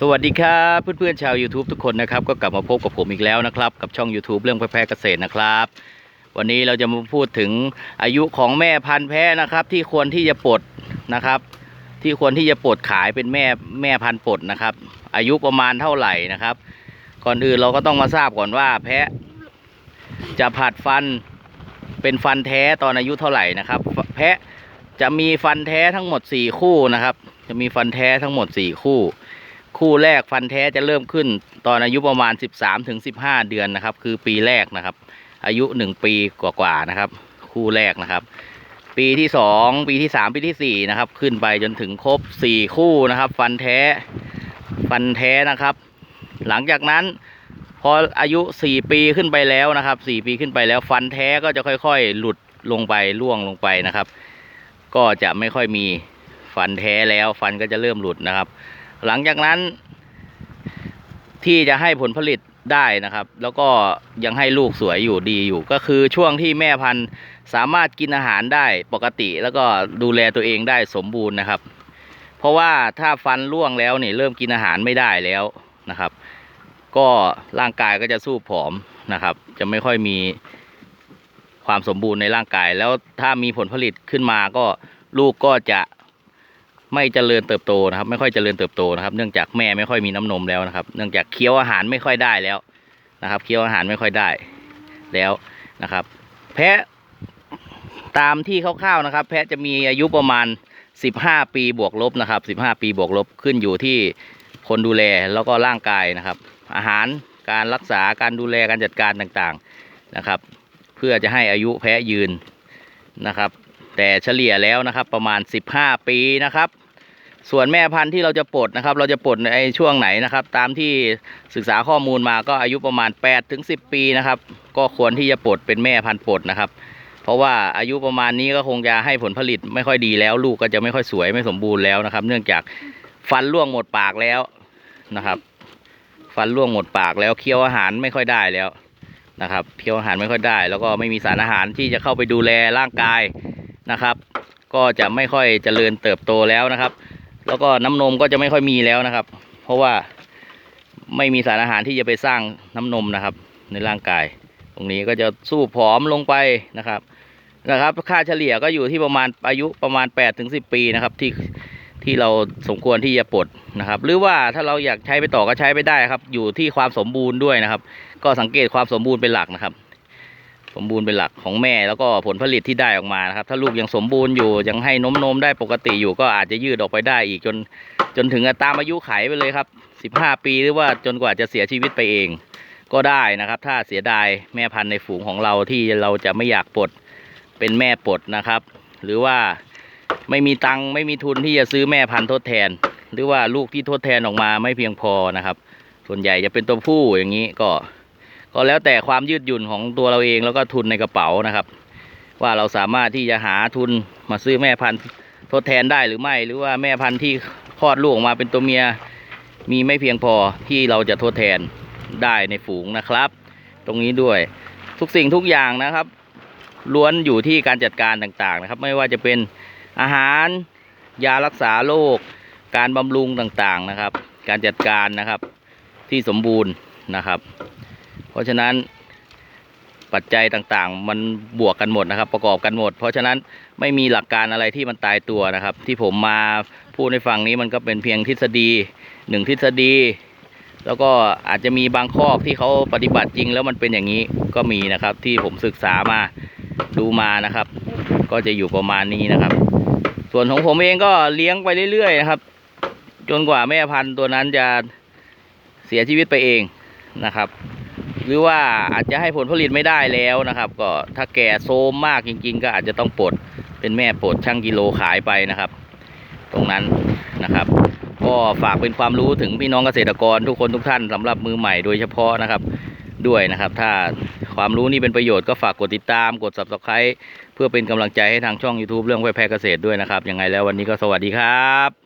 สวัสดีครับเพื่อนๆชาว YouTube ทุกคนนะครับ ก็กลับมาพบกับผมอีกแล้วนะครับ กับช่อง YouTube เรื่องแพะเกษตรนะครับ วันนี้เราจะมาพูดถึงอายุของแม่พันธุ์แพะนะครับ ที่ควรที่จะปลดนะครับ ที่ควรที่จะปลดขายเป็นแม่แม่พันธุ์ปลดนะครับ อายุประมาณเท่าไหร่นะครับ ก่อนอื่นเราก็ต้องมาทราบก่อนว่าแพะ จะผัดฟันเป็นฟันแท้ตอนอายุเท่าไหร่นะครับ แพะจะมีฟันแท้ทั้งหมด 4 คู่นะครับ จะมีฟันแท้ทั้งหมด 4 คู่ คู่แรกฟันแท้จะเริ่มขึ้น ตอนอายุประมาณ 13ถึง15 เดือนนะครับ คือปีแรกนะครับ อายุ 1 ปีกว่าๆนะครับ คู่แรกนะครับ ปีที่ 2 ปีที่ 3 ปีที่4นะครับ ขึ้นไปจนถึงครบ 4 คู่นะครับ ฟันแท้ฟันแท้นะครับ หลังจากนั้นพออายุ 4 ปีขึ้นไปแล้วนะครับ 4 ปีขึ้นไปแล้ว ฟันแท้ก็จะค่อยๆ หลุดลงไปร่วงลงไปนะครับ ก็จะไม่ค่อยมีฟันแท้แล้วฟันก็จะเริ่มหลุดนะครับ หลังจากนั้น ที่จะให้ผลผลิตได้นะครับ แล้วก็ยังให้ลูกสวยอยู่ดีอยู่ ก็คือช่วงที่แม่พันธุ์สามารถกินอาหารได้ปกติ แล้วก็ดูแลตัวเองได้สมบูรณ์นะครับ เพราะว่าถ้าฟันร่วงแล้วนี่เริ่มกินอาหารไม่ได้แล้วนะครับ ก็ร่างกายก็จะสู้ผอมนะครับ จะไม่ค่อยมีความสมบูรณ์ในร่างกาย แล้วถ้ามีผลผลิตขึ้นมาก็ลูกก็จะ ไม่เจริญเติบโตนะครับ ไม่ค่อยเจริญเติบโตนะครับ เนื่องจากแม่ไม่ค่อยมีน้ำนมแล้วนะครับ เนื่องจากเคี้ยวอาหารไม่ค่อยได้แล้วนะครับ เคี้ยวอาหารไม่ค่อยได้แล้วนะครับ แพะตามที่คร่าวๆนะครับ แพะจะมีอายุประมาณ 15 ปีบวกลบนะครับ 15 ปีบวกลบขึ้นอยู่ที่คนดูแลแล้วก็ร่างกายนะครับ อาหารการรักษาการดูแลการจัดการต่างๆนะครับ เพื่อจะให้อายุแพะยืนนะครับ แต่เฉลี่ยแล้วนะครับประมาณ 15 ปีนะครับ ส่วนแม่พันธุ์ที่เราจะปลดนะครับ เราจะปลดในช่วงไหนนะครับ ตามที่ศึกษาข้อมูลมาก็อายุประมาณ8ถึง10 ปีนะครับ ก็ควรที่จะปลดเป็นแม่พันธุ์ปลดนะครับ เพราะว่าอายุประมาณนี้ก็คงจะให้ผลผลิตไม่ค่อยดีแล้ว ลูกก็จะไม่ค่อยสวยไม่สมบูรณ์แล้วนะครับ เนื่องจากฟันร่วงหมดปากแล้วนะครับ ฟันร่วงหมดปากแล้วเคี้ยวอาหารไม่ค่อยได้แล้วนะครับเคี้ยวอาหารไม่ค่อยได้ แล้วก็ไม่มีสารอาหารที่จะเข้าไปดูแลร่างกายนะครับ ก็จะไม่ค่อยเจริญเติบโตแล้วนะครับ แล้วก็น้ำนมก็จะไม่ค่อยมีแล้วนะครับ เพราะว่าไม่มีสารอาหารที่จะไปสร้างน้ำนมนะครับ ในร่างกาย ตรงนี้ก็จะสู้ผอมลงไปนะครับนะครับ ค่าเฉลี่ยก็อยู่ที่ประมาณอายุประมาณ8ถึง10 ปีนะครับ ที่ที่เราสมควรที่จะปลดนะครับ หรือว่าถ้าเราอยากใช้ไปต่อก็ใช้ไปได้ครับ อยู่ที่ความสมบูรณ์ด้วยนะครับ ก็สังเกตความสมบูรณ์เป็นหลักนะครับ สมบูรณ์เป็นหลักของแม่แล้วก็ผลผลิตที่ได้ออกมานะครับ ถ้าลูกยังสมบูรณ์อยู่ยังให้นมนมได้ปกติอยู่ก็อาจจะยืดออกไปได้อีกจนจนถึงตามอายุไขไปเลยครับ 15 ปีหรือว่าจนกว่าจะเสียชีวิตไปเอง ก็ได้นะครับ ถ้าเสียดายแม่พันธุ์ในฝูงของเราที่เราจะไม่อยากปลดเป็นแม่ปลดนะครับ หรือว่าไม่มีตังค์ไม่มีทุนที่จะซื้อแม่พันธุ์ทดแทน หรือว่าลูกที่ทดแทนออกมาไม่เพียงพอนะครับ ส่วนใหญ่จะเป็นตัวผู้อย่างนี้ก็ ก็แล้วแต่ความยืดหยุ่นของตัวเราเองแล้วก็ทุนในกระเป๋านะครับ ว่าเราสามารถที่จะหาทุนมาซื้อแม่พันธุ์ทดแทนได้หรือไม่ หรือว่าแม่พันธุ์ที่คลอดลูกออกมาเป็นตัวเมียมีไม่เพียงพอที่เราจะทดแทนได้ในฝูงนะครับ ตรงนี้ด้วยทุกสิ่งทุกอย่างนะครับ ล้วนอยู่ที่การจัดการต่างๆนะครับ ไม่ว่าจะเป็นอาหาร ยารักษาโรคการบำรุงต่างๆนะครับ การจัดการนะครับที่สมบูรณ์นะครับ เพราะฉะนั้นปัจจัยต่างๆ มันบวกกันหมดนะครับ ประกอบกันหมด เพราะฉะนั้นไม่มีหลักการอะไรที่มันตายตัวนะครับ ที่ผมมาพูดในฝั่งนี้มันก็เป็นเพียงทฤษฎีหนึ่งทฤษฎี แล้วก็อาจจะมีบางข้อที่เขาปฏิบัติจริง แล้วมันเป็นอย่างนี้ก็มีนะครับ ที่ผมศึกษามาดูมานะครับ ก็จะอยู่ประมาณนี้นะครับ ส่วนของผมเองก็เลี้ยงไปเรื่อยๆนะครับ จนกว่าแม่พันธุ์ตัวนั้นจะเสียชีวิตไปเองนะครับ หรือว่าอาจจะให้ผลผลิตไม่ได้แล้วนะครับ ก็ถ้าแก่โซมมากจริง ๆ ก็อาจจะต้องปลดเป็นแม่ปลดช่างกิโลขายไปนะครับ ตรงนั้นนะครับ ก็ฝากเป็นความรู้ถึงพี่น้องเกษตรกรทุกคนทุกท่านสำหรับมือใหม่โดยเฉพาะนะครับด้วยนะครับ ถ้าความรู้นี้เป็นประโยชน์ก็ฝากกดติดตามกด subscribe เพื่อเป็นกำลังใจให้ทางช่อง YouTube เรื่องไวแพร่เกษตรด้วยนะครับยังไงแล้ววันนี้ก็สวัสดีครับ